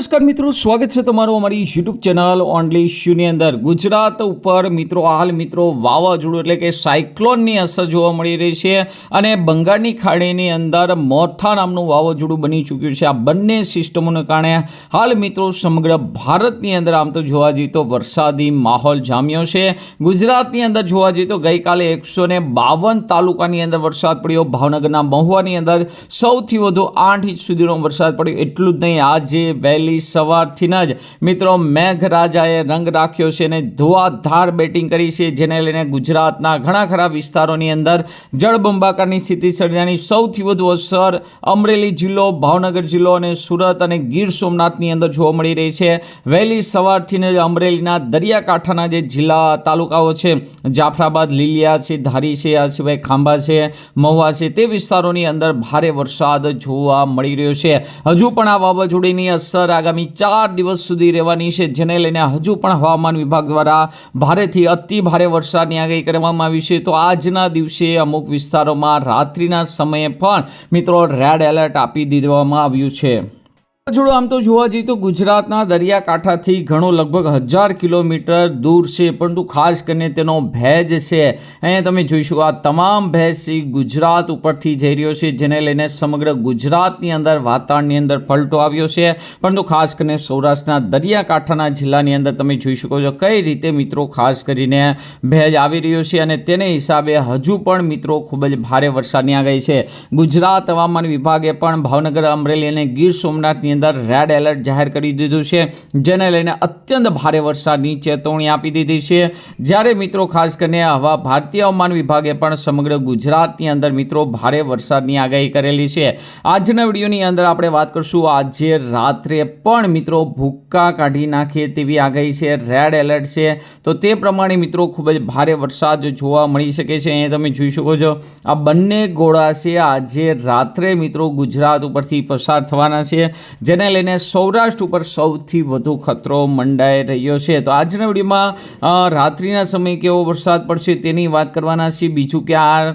નમસ્કાર મિત્રો, સ્વાગત છે તમારું અમારી યુટ્યુબ ચેનલ ઓનલી શ્યુની અંદર. ગુજરાત ઉપર મિત્રો, હાલ મિત્રો, વાવાઝોડું એટલે કે સાયક્લોનની અસર જોવા મળી રહી છે અને બંગાળની ખાડીની અંદર મોથા નામનું વાવાઝોડું બની ચૂક્યું છે. આ બંને સિસ્ટમોને કારણે હાલ મિત્રો, સમગ્ર ભારતની અંદર આમ તો જોવા જઈએ તો વરસાદી માહોલ જામ્યો છે. ગુજરાતની અંદર જોવા જઈએ તો ગઈકાલે એકસો ને બાવન તાલુકાની અંદર વરસાદ પડ્યો. ભાવનગરના મહુવાની અંદર સૌથી વધુ આઠ ઇંચ સુધીનો વરસાદ પડ્યો. એટલું જ નહીં, આજે વહેલી સવારથી જ મિત્રો મેઘરાજાએ રંગ રાખ્યો છે અને ધુઆધાર બેટિંગ કરી છે, જેને લઈને ગુજરાતના ઘણા ખરા વિસ્તારોની અંદર જળબંબાકારની સ્થિતિ સર્જાની સૌથી વધુ અસર અમરેલી જિલ્લો, ભાવનગર જિલ્લો અને સુરત અને ગીર સોમનાથની અંદર જોવા મળી રહી છે. વહેલી સવારથી જ અમરેલીના દરિયાકાંઠાના જે જિલ્લા તાલુકાઓ છે, જાફરાબાદ, લીલિયા છે, ધારી છે, આ સિવાય ખાંભા છે, મહુવા છે, તે વિસ્તારોની અંદર ભારે વરસાદ જોવા મળી રહ્યો છે. હજુ પણ આ વાવાઝોડીની અસર આગામી ચાર દિવસ સુધી રહેવાની છે. જેને લઈને હજુ પણ હવામાન વિભાગ દ્વારા ભારેથી અતિ ભારે વરસાદની આગાહી કરવામાં આવી છે. તો આજના દિવસે અમુક વિસ્તારોમાં રાત્રિના સમયે પણ મિત્રો રેડ એલર્ટ આપી દેવામાં આવ્યું છે. જોડો, આમ તો જોવા જઈએ તો ગુજરાતના દરિયાકાંઠાથી ઘણો લગભગ હજાર કિલોમીટર દૂર છે, પરંતુ ખાસ કરીને તેનો ભેજ છે. અહીંયા તમે જોઈ શકો આ તમામ ભેજ ગુજરાત ઉપરથી જઈ રહ્યો છે, જેને લઈને સમગ્ર ગુજરાતની અંદર વાતાવરણની અંદર પલટો આવ્યો છે. પરંતુ ખાસ કરીને સૌરાષ્ટ્રના દરિયાકાંઠાના જિલ્લાની અંદર તમે જોઈ શકો છો, કઈ રીતે મિત્રો ખાસ કરીને ભેજ આવી રહ્યો છે અને તેને હિસાબે હજુ પણ મિત્રો ખૂબ જ ભારે વરસાદની આગાહી છે. ગુજરાત હવામાન વિભાગે પણ ભાવનગર, અમરેલી અને ગીર સોમનાથની અંદર રેડ એલર્ટ જાહેર કરી દીધું છે, જેને લઈને અત્યંત ભારે વરસાદની ચેતવણી આપી દીધી છે. જ્યારે મિત્રો, ખાસ કરીને હવા ભારતીય હવામાન વિભાગે પણ સમગ્ર ગુજરાતની અંદર મિત્રો ભારે વરસાદની આગાહી કરેલી છે. આજના વિડીયોની અંદર આપણે વાત કરશું, આજે રાત્રે પણ મિત્રો ભૂક્કા કાઢી નાખે તેવી આગાહી છે રેડ એલર્ટ છે. તો તે પ્રમાણે મિત્રો ખૂબ જ ભારે વરસાદ જોવા મળી શકે છે. અહીંયા તમે જોઈ શકો છો, આ બંને ગોળા છે, આજે રાત્રે મિત્રો ગુજરાત ઉપરથી પસાર થવાના છે. જેને લઈને સૌરાષ્ટ્ર ઉપર સૌથી વધુ ખતરો મંડાઈ રહ્યો છે. તો આજના વિડીયોમાં રાત્રિના સમયે કેવો વરસાદ પડશે તેની વાત કરવાના છીએ. બીજું કે આ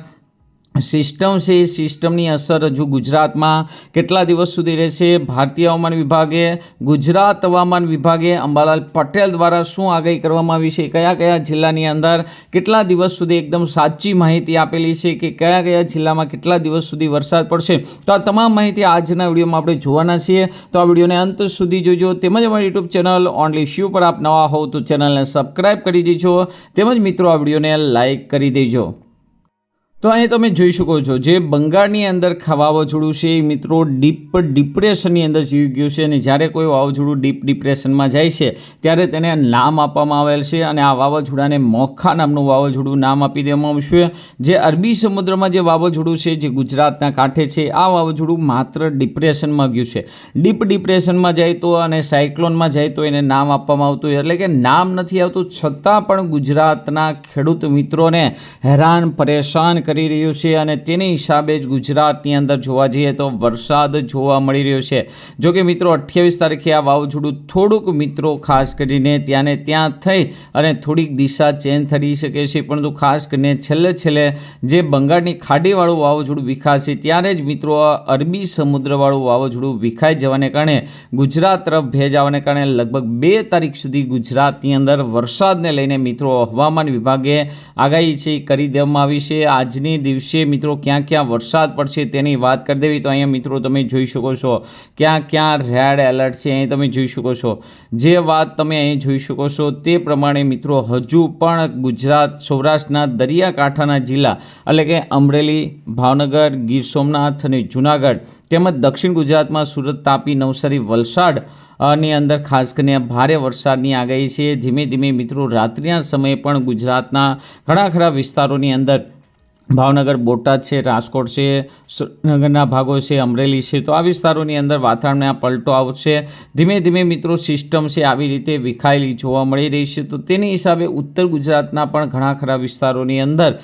સિસ્ટમ છે, એ સિસ્ટમની અસર હજુ ગુજરાતમાં કેટલા દિવસ સુધી રહેશે? ભારતીય હવામાન વિભાગે, ગુજરાત હવામાન વિભાગે અંબાલાલ પટેલ દ્વારા શું આગાહી કરવામાં આવી છે? કયા કયા જિલ્લાની અંદર કેટલા દિવસ સુધી એકદમ સાચી માહિતી આપેલી છે કે કયા કયા જિલ્લામાં કેટલા દિવસ સુધી વરસાદ પડશે? તો આ તમામ માહિતી આજના વિડીયોમાં આપણે જોવાના છીએ. તો આ વિડીયોને અંત સુધી જોજો. તેમજ અમારી યુટ્યુબ ચેનલ ઓનલી શ્યુ પર આપ નવા હોવ તો ચેનલને સબસ્ક્રાઈબ કરી દેજો. તેમજ મિત્રો, આ વિડીયોને લાઈક કરી દેજો. તો અહીં તમે જોઈ શકો છો, જે બંગાળની અંદર વાવાઝોડું છે, એ મિત્રો ડીપ ડિપ્રેશનની અંદર જીવી ગયું છે અને જ્યારે કોઈ વાવાઝોડું ડીપ ડિપ્રેશનમાં જાય છે, ત્યારે તેને નામ આપવામાં આવેલ છે અને આ વાવાઝોડાને મોખા નામનું વાવાઝોડું નામ આપી દેવામાં આવ્યું છે. જે અરબી સમુદ્રમાં જે વાવાઝોડું છે, જે ગુજરાતના કાંઠે છે, આ વાવાઝોડું માત્ર ડિપ્રેશનમાં ગયું છે. ડીપ ડિપ્રેશનમાં જાય તો અને સાયક્લોનમાં જાય તો એને નામ આપવામાં આવતું હોય, એટલે કે નામ નથી આવતું, છતાં પણ ગુજરાતના ખેડૂત મિત્રોને હેરાન, પરેશાન કરી રહ્યું છે અને તેની હિસાબે જ ગુજરાતની અંદર જોવા જઈએ તો વરસાદ જોવા મળી રહ્યો છે. જો કે મિત્રો, અઠ્યાવીસ તારીખે આ વાવાઝોડું થોડુંક મિત્રો ખાસ કરીને ત્યાંને ત્યાં થઈ અને થોડીક દિશા ચેન્જ થઈ શકે છે. પરંતુ ખાસ કરીને છેલ્લે છેલ્લે જે બંગાળની ખાડીવાળું વાવાઝોડું વિખાશે, ત્યારે જ મિત્રો અરબી સમુદ્રવાળું વાવાઝોડું વિખાઈ જવાને કારણે ગુજરાત તરફ ભેજ આવવાને કારણે લગભગ બે તારીખ સુધી ગુજરાતની અંદર વરસાદને લઈને મિત્રો હવામાન વિભાગે આગાહી છે કરી દેવામાં આવી છે. આજની દિવસે મિત્રો ક્યાં ક્યાં વરસાદ પડશે તેની વાત કરી દેવી તો અહીંયા મિત્રો તમે જોઈ શકો છો ક્યાં ક્યાં રેડ એલર્ટ છે અહીં તમે જોઈ શકો છો. જે વાત તમે અહીં જોઈ શકો છો તે પ્રમાણે મિત્રો હજુ પણ ગુજરાત, સૌરાષ્ટ્રના દરિયાકાંઠાના જિલ્લા એટલે કે અમરેલી, ભાવનગર, ગીર સોમનાથ અને જુનાગઢ તેમજ દક્ષિણ ગુજરાતમાં સુરત તાપી, નવસારી, વલસાડની અંદર ખાસ કરીને ભારે વરસાદની આગાહી છે. ધીમે ધીમે મિત્રો રાત્રિના સમયે પણ ગુજરાતના ઘણા ખરા વિસ્તારોની અંદર ભાવનગર, બોટાદ છે, રાજકોટ છે, સુરેન્દ્રનગરના ભાગો છે, અમરેલી છે. તો આ વિસ્તારોની અંદર વાતાવરણને આ પલટો આવશે. ધીમે ધીમે મિત્રો સિસ્ટમ છે આવી રીતે વિખાયેલી જોવા મળી રહી છે. તો તેની હિસાબે ઉત્તર ગુજરાતના પણ ઘણા ખરા વિસ્તારોની અંદર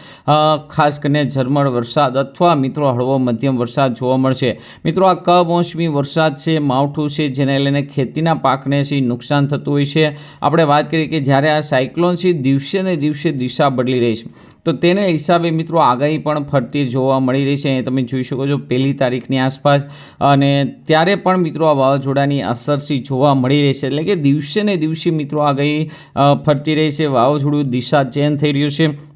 ખાસ કરીને ઝરમર વરસાદ અથવા મિત્રો હળવો મધ્યમ વરસાદ જોવા મળશે. મિત્રો આ કમોસમી વરસાદ છે, માવઠું છે, જેને લઈને ખેતીના પાકને છે નુકસાન થતું હોય છે. આપણે વાત કરીએ કે જ્યારે આ સાયક્લોન છે, દિવસે ને દિવસે દિશા બદલી રહી છે. તો તેને હિસાબે મિત્રો આગાહી પણ ફરતી જોવા મળી રહી છે. તમે જોઈ શકો છો પહેલી તારીખની આસપાસ અને ત્યારે પણ મિત્રો આ વાવાઝોડાની અસરથી જોવા મળી રહી છે. એટલે કે દિવસે ને દિવસે મિત્રો આગાહી ફરતી રહી છે. વાવાઝોડું દિશા ચેન્જ થઈ રહ્યું છે.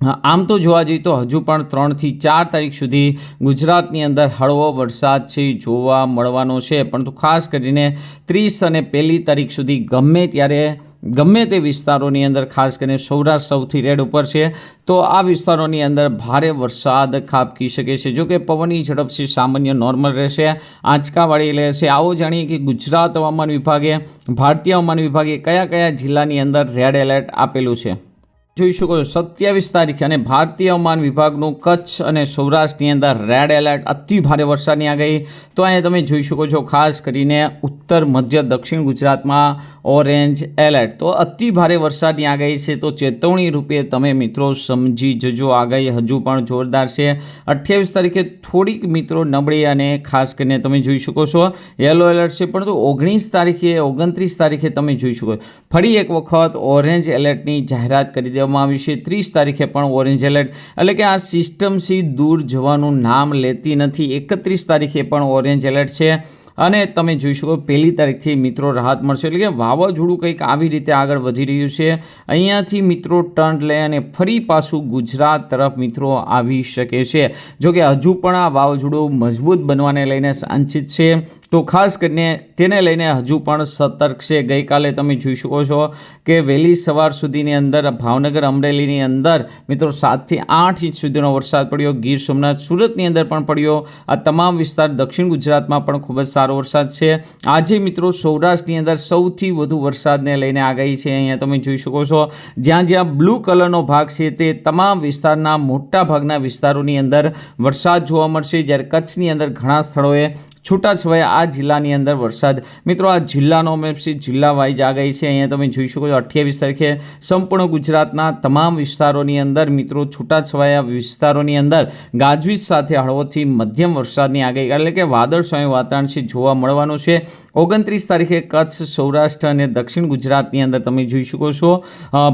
આમ તો જોવા જઈએ તો હજુ પણ ત્રણથી ચાર તારીખ સુધી ગુજરાતની અંદર હળવો વરસાદ છે જોવા મળવાનો છે. પરંતુ ખાસ કરીને ત્રીસ અને પહેલી તારીખ સુધી ગમે ત્યારે ગમે તે વિસ્તારોની અંદર, ખાસ કરીને સૌરાષ્ટ્ર સૌથી રેડ ઉપર છે, તો આ વિસ્તારોની અંદર ભારે વરસાદ ખાબકી શકે છે. જો કે પવનની ઝડપ છે સામાન્ય નોર્મલ રહેશે. આંચકાવાળી રહેશે. આવો જાણીએ કે ગુજરાત હવામાન વિભાગે, ભારતીય હવામાન વિભાગે કયા કયા જિલ્લાની અંદર રેડ એલર્ટ આપેલું છે? જોઈ શકો છો સત્યાવીસ તારીખે અને ભારતીય હવામાન વિભાગનું કચ્છ અને સૌરાષ્ટ્રની અંદર રેડ એલર્ટ, અતિ ભારે વરસાદની આગાહી. તો અહીંયા તમે જોઈ શકો છો, ખાસ કરીને ઉત્તર, મધ્ય, દક્ષિણ ગુજરાતમાં ઓરેન્જ એલર્ટ. તો અતિ ભારે વરસાદની આગાહી છે, તો ચેતવણી રૂપે તમે મિત્રો સમજી જજો. આગાહી હજુ પણ જોરદાર છે. અઠ્યાવીસ તારીખે થોડીક મિત્રો નબળી અને ખાસ કરીને તમે જોઈ શકો છો, યલો એલર્ટ છે, પરંતુ ઓગણીસ તારીખે, ઓગણત્રીસ તારીખે તમે જોઈ શકો ફરી એક વખત ઓરેન્જ એલર્ટની જાહેરાત કરી દેવામાં આવ્યું છે. ત્રીસ તારીખે પણ ઓરેન્જ એલર્ટ એટલે કે આ સિસ્ટમથી દૂર જવાનું નામ લેતી નથી. એકત્રીસ તારીખે પણ ઓરેન્જ એલર્ટ છે. અને તમે જોઈ શકો પહેલી તારીખથી મિત્રો રાહત મળશે. એટલે કે વાવાઝોડું કંઈક આવી રીતે આગળ વધી રહ્યું છે. અહીંયાથી મિત્રો ટર્ન લે અને ફરી પાછું ગુજરાત તરફ મિત્રો આવી શકે છે. જોકે હજુ પણ આ વાવાઝોડું મજબૂત બનવાને લઈને સાંચિત છે. તો ખાસ કરીને તેને લઈને હજુ પણ સતર્ક છે. ગઈકાલે તમે જોઈ શકો છો કે વહેલી સવાર સુધીની અંદર ભાવનગર અમરેલીની અંદર મિત્રો સાતથી આઠ ઇંચ સુધીનો વરસાદ પડ્યો. ગીર સોમનાથ સુરતની અંદર પણ પડ્યો. આ તમામ વિસ્તાર દક્ષિણ ગુજરાતમાં પણ ખૂબ જ સારો વરસાદ છે. આજે મિત્રો સૌરાષ્ટ્રની અંદર સૌથી વધુ વરસાદને લઈને આગાહી છે. અહીંયા તમે જોઈ શકો છો જ્યાં જ્યાં બ્લુ કલરનો ભાગ છે તે તમામ વિસ્તારના મોટા ભાગના વિસ્તારોની અંદર વરસાદ જોવા મળશે. જ્યારે કચ્છની અંદર ઘણા સ્થળોએ છૂટાછવાયા આ જિલ્લાની અંદર વરસાદ. મિત્રો, આ જિલ્લાનો મેપસી જિલ્લા વાઇઝ આગાહી છે. અહીંયા તમે જોઈ શકો છો, અઠ્યાવીસ તારીખે સંપૂર્ણ ગુજરાતના તમામ વિસ્તારોની અંદર, મિત્રો છૂટાછવાયા વિસ્તારોની અંદર ગાજવીજ સાથે હળવોથી મધ્યમ વરસાદની આગાહી. એટલે કે વાદળછાયું વાતાવરણ છે જોવા મળવાનું છે. ઓગણત્રીસ તારીખે કચ્છ, સૌરાષ્ટ્ર અને દક્ષિણ ગુજરાતની અંદર તમે જોઈ શકો છો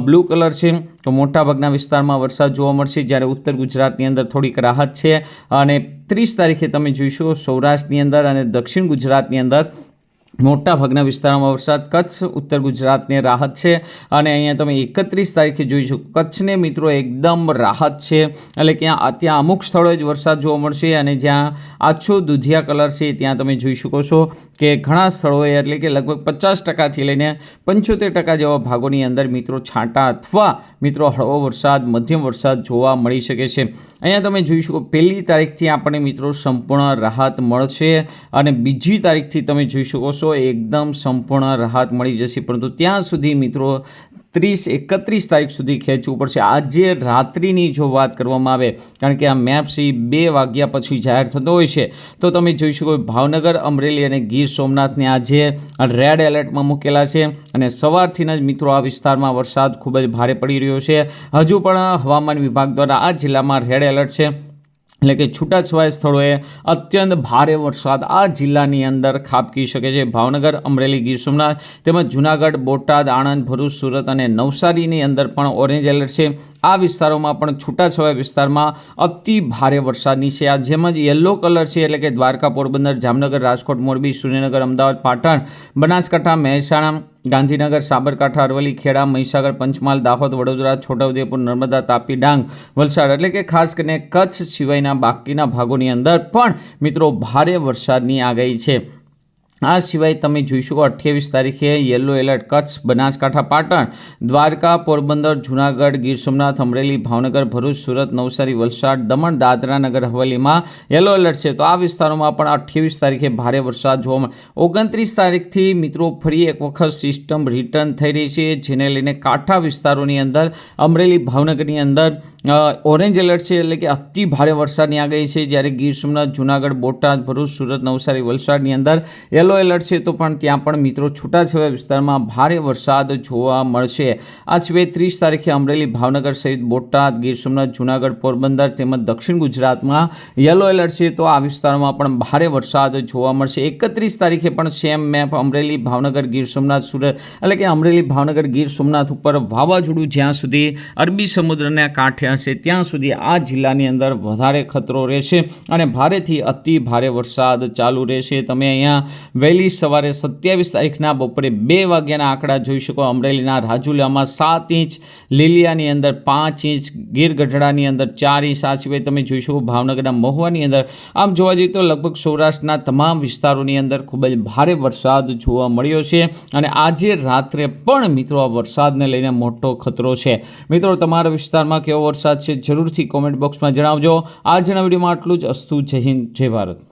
બ્લુ કલર છે. તો મોટાભાગના વિસ્તારમાં વરસાદ જોવા મળશે, જ્યારે ઉત્તર ગુજરાતની અંદર થોડીક રાહત છે. અને ત્રીસ તારીખે તમે જોઈશો સૌરાષ્ટ્રની અંદર અને દક્ષિણ ગુજરાતની અંદર મોટા ભાગના વિસ્તારોમાં વરસાદ, કચ્છ, ઉત્તર ગુજરાતને રાહત છે. અને અહીંયા તમે એકત્રીસ તારીખે જોઈ શકો, કચ્છને મિત્રો એકદમ રાહત છે. એટલે કે ત્યાં અમુક સ્થળોએ જ વરસાદ જોવા મળશે અને જ્યાં આછો દુધિયા કલર છે, ત્યાં તમે જોઈ શકો છો. કે ઘણા સ્થળોએ એટલે કે લગભગ પચાસ ટકાથી લઈને પંચોતેર ટકા જેવા ભાગોની અંદર મિત્રો છાંટા અથવા મિત્રો હળવો વરસાદ, મધ્યમ વરસાદ જોવા મળી શકે છે. અહીંયા તમે જોઈ શકો પહેલી તારીખથી આપણને મિત્રો સંપૂર્ણ રાહત મળશે અને બીજી તારીખથી તમે જોઈ શકો છો એકદમ સંપૂર્ણ રાહત મળી જશે. પરંતુ ત્યાં સુધી મિત્રો ત્રીસ એકત્રીસ તારીખ સુધી ખેંચવું પડશે. આજે રાત્રિની જો વાત કરવામાં આવે, કારણ કે આ મેપ્સ એ બે વાગ્યા પછી જાહેર થતો હોય છે, તો તમે જોઈ શકો ભાવનગર, અમરેલી અને ગીર સોમનાથને આજે રેડ એલર્ટમાં મૂકેલા છે અને સવારથી જ મિત્રો, આ વિસ્તારમાં વરસાદ ખૂબ જ ભારે પડી રહ્યો છે. હજુ પણ હવામાન વિભાગ દ્વારા આ જિલ્લામાં રેડ એલર્ટ છે. એટલે કે છૂટાછવાયા સ્થળોએ અત્યંત ભારે વરસાદ આ જિલ્લાની અંદર ખાબકી શકે છે. ભાવનગર, અમરેલી, ગીર સોમનાથ તેમજ જૂનાગઢ, બોટાદ, આણંદ, ભરૂચ, સુરત અને નવસારીની અંદર પણ ઓરેન્જ એલર્ટ છે. આ વિસ્તારોમાં પણ છૂટાછવાયા વિસ્તારમાં અતિ ભારે વરસાદની છે. આ જેમ જ યલો કલર છે એટલે કે દ્વારકા પોરબંદર, જામનગર, રાજકોટ, મોરબી, સુરેન્દ્રનગર, અમદાવાદ, પાટણ, બનાસકાંઠા, મહેસાણા ગાંધીનગર, સાબરકાંઠા, અરવલ્લી, ખેડા, મહીસાગર, પંચમહાલ, દાહોદ, વડોદરા, છોટાઉદેપુર, નર્મદા, તાપી, ડાંગ, વલસાડ એટલે કે ખાસ કરીને કચ્છ સિવાયના બાકીના ભાગોની અંદર પણ મિત્રો ભારે વરસાદની આગાહી છે. આ સિવાય તમે જોઈ શકો અઠ્યાવીસ તારીખે યલો એલર્ટ કચ્છ, બનાસકાંઠા, પાટણ, દ્વારકા, પોરબંદર, જૂનાગઢ, ગીર સોમનાથ, અમરેલી, ભાવનગર, ભરૂચ, સુરત, નવસારી, વલસાડ, દમણ, દાદરા નગર, હવેલીમાં યલો એલર્ટ છે. તો આ વિસ્તારોમાં પણ અઠ્યાવીસ તારીખે ભારે વરસાદ જોવા મળે, ઓગણત્રીસ તારીખથી મિત્રો ફરી એક વખત સિસ્ટમ રિટર્ન થઈ રહી છે, જેને લઈને કાંઠા વિસ્તારોની અંદર, અમરેલી, ભાવનગરની અંદર ઓરેન્જ એલર્ટ છે એટલે કે અતિ ભારે વરસાદની આગાહી છે. જ્યારે ગીર સોમનાથ, જુનાગઢ, બોટાદ, ભરૂચ, સુરત, નવસારી, વલસાડની અંદર યલો એલર્ટ છે તો પણ ત્યાં પણ મિત્રો છૂટાછવાયા વિસ્તારમાં ભારે વરસાદ જોવા મળશે. આ સિવાય ત્રીસ તારીખે અમરેલી, ભાવનગર સહિત બોટાદ, ગીર સોમનાથ, જુનાગઢ, પોરબંદર તેમજ દક્ષિણ ગુજરાતમાં યલો એલર્ટ છે તો આ વિસ્તારમાં પણ ભારે વરસાદ જોવા મળશે. એકત્રીસ તારીખે પણ સેમ મેપ અમરેલી, ભાવનગર, ગીર સોમનાથ, સુરત એટલે કે અમરેલી, ભાવનગર, ગીર સોમનાથ ઉપર વાવાઝોડું જ્યાં સુધી અરબી સમુદ્રના કાંઠે હશે ત્યાં સુધી આ જિલ્લાની અંદર વધારે ખતરો રહેશે અને ભારેથી અતિ ભારે વરસાદ ચાલુ રહેશે. તમે અહીંયા વહેલી સવારે સત્યાવીસ તારીખના બપોરે બે વાગ્યાના આંકડા જોઈ શકો. અમરેલીના રાજુલામાં સાત ઇંચ, લીલિયાની અંદર પાંચ ઇંચ ગીર ગઢડાની અંદર ચાર ઇંચ. આ સિવાય તમે જોઈ શકો ભાવનગરના મહુવાની અંદર આમ જોવા જઈએ તો લગભગ સૌરાષ્ટ્રના તમામ વિસ્તારોની અંદર ખૂબ જ ભારે વરસાદ જોવા મળ્યો છે અને આજે રાત્રે પણ મિત્રો આ વરસાદને લઈને મોટો ખતરો છે. મિત્રો, તમારા વિસ્તારમાં કેવો વરસાદ છે જરૂરથી કોમેન્ટ બોક્સમાં જણાવજો. આજના વિડીયોમાં આટલું જ. અસ્તુ જય હિન્દ જય ભારત.